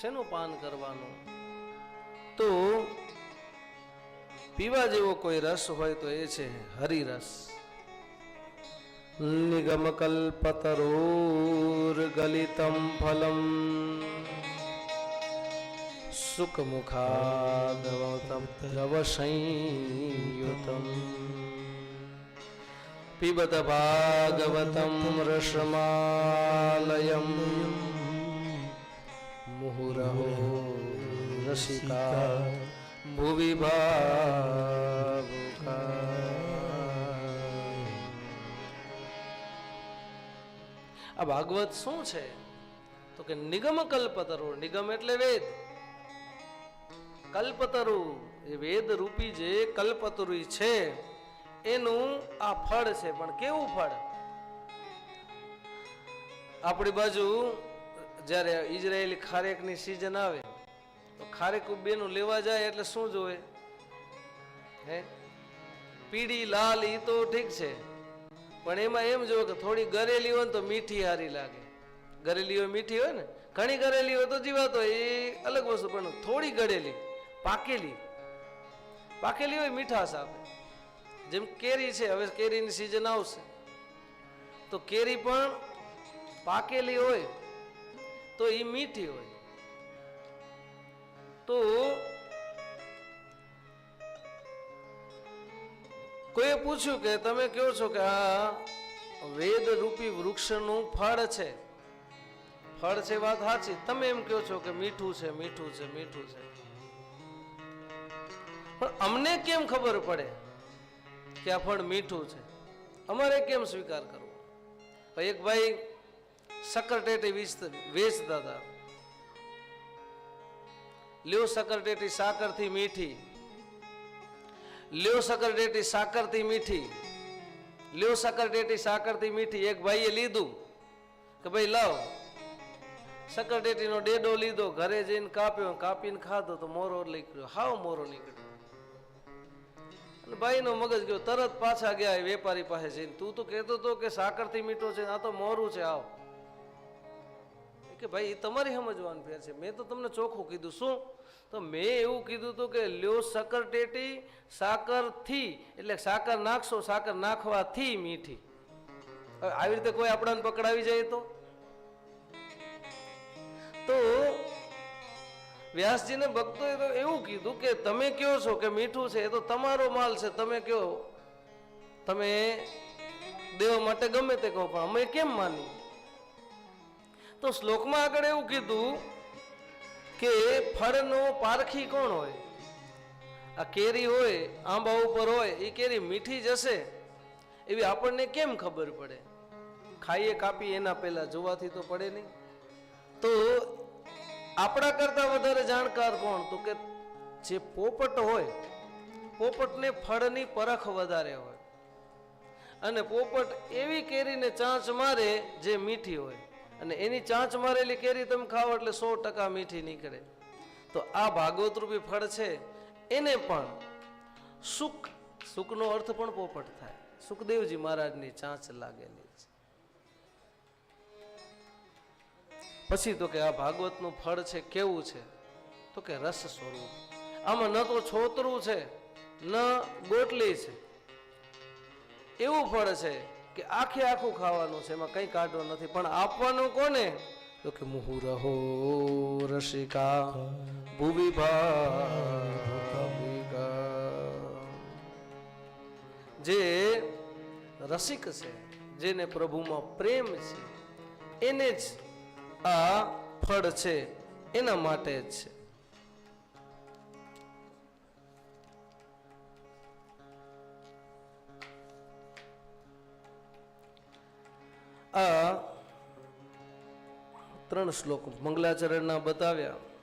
શેનું પાન કરવાનું? તો પીવા જેવો કોઈ રસ હોય તો એ છે હરિરસ. નિગમ કલ્પતરોર ગલિતમ ફલમ. સુખમુખાદવતમ દ્રવસંયુતમ પીબત ભાગવતમ રસમાલયમ. મુહુરહો રસિકા ભુવિ આ ભાગવત શું છે? તો કે નિગમ કલ્પતરુ, નિગમ એટલે વેદ. કલ્પતરુ એ વેદ રૂપી જે કલ્પતરુ છે, એનું આ ફળ છે. પણ કેવું ફળ? આપણી બાજુ જ્યારે ઇઝરાયેલી ખારેકની સિઝન આવે તો ખારેક બેનું લેવા જાય એટલે શું જોવે? હે? પીળી લાલ એ તો ઠીક છે. પણ એમાં એમ જોવે કે થોડી ગરેલી હોય તો મીઠી હારી લાગે. ગરેલી હોય મીઠી હોય ને? ઘણી ગરેલી હોય તો જીવાતો હોય, એ અલગ વસ્તુ પણ થોડી ગળેલી પાકેલી. પાકેલી હોય મીઠાશ આપે જેમ કેરી છે હવે કેરીની સિઝન આવશે. તો કેરી પણ પાકેલી હોય તો એ મીઠી હોય. તો કોઈએ પૂછ્યું કે તમે કહો છો કે આ વેદ રૂપી વૃક્ષનું ફળ છે? ફળ છે વાત સાચી. તમે એમ કહો છો કે મીઠું છે મીઠું છે મીઠું છે. પણ અમને કેમ ખબર પડે કે આ ફળ મીઠું છે? અમારે કેમ સ્વીકાર કરવો? એક ભાઈ સકરટેટી વેચતા હતા લ્યો સકરટેટી સાકરથી મીઠી. લ્યો સકરટેટી સાકરથી મીઠી. લ્યો સકરટેટી સાકરથી મીઠી. એક ભાઈએ લીધું કે ભાઈ લાવ. સકરટેટીનો ડેડો લીધો, ઘરે જઈને કાપ્યો, કાપીને ખાધો તો મોરો નીકળ્યો. હાવ મોરો નીકળ્યો. અને ભાઈનો મગજ ગયો, તરત પાછા ગયા એ વેપારી પાસે જઈને. તું તો કહેતો હતો કે સાકરથી મીઠો છે, આ તો મોરું છે, આવ. કે ભાઈ એ તમારી સમજવાનું ફેર છે. મેં તો તમને ચોખ્ખું કીધું. શું? તો મેં એવું કીધું હતું કે લ્યો સાકર ટેટી સાકરથી એટલે સાકર નાખશો, સાકર નાખવાથી મીઠી. આવી રીતે કોઈ આપણાને પકડાવી જાય તો? તો વ્યાસજીને ભક્તોએ તો એવું કીધું કે તમે કહો છો કે મીઠું છે? એ તો તમારો માલ છે. તમે કહો તમે દેવા માટે ગમે તે કહો, પણ અમે કેમ માની તો શ્લોકમાં આગળ એવું કીધું કે ફળનો પારખી કોણ હોય? આ કેરી હોય, આંબા ઉપર હોય એ કેરી મીઠી જશે એવી આપણને કેમ ખબર પડે? ખાઈએ કાપી એના પહેલા જોવાથી તો પડે નહીં. તો આપણા કરતા વધારે જાણકાર કોણ? તો કે જે પોપટ હોય, પોપટને ફળની પરખ વધારે હોય. અને પોપટ એવી કેરીને ચાંચ મારે જે મીઠી હોય. અને એની ચાંચ મારેલી કેરી તમે ખાઓ એટલે સો ટકા મીઠી નીકળે. તો આ ભાગવત રૂપી ફળ છે. એને પણ સુખ, સુખનો અર્થ પણ પોપટ થાય. સુખદેવજી મહારાજની ચાંચ લાગેલી છે. પછી તો કે આ ભાગવતનું ફળ છે, કેવું છે? તો કે રસ સ્વરૂપ. આમાં ન તો છોતરું છે, ન ગોટલી છે. એવું ફળ છે કે આખે આખું ખાવાનું છે, એમાં કંઈ કાઢો નથી. પણ આપવાનું કોને? તો કે મુહુરહો રસિકા, ભૂવી જે રસિક છે, જેને પ્રભુમાં પ્રેમ છે, એને જ આ ફળ છે, એના માટે જ છે. ત્રણ શ્લોક મંગલાચરણના બતાવ્યા.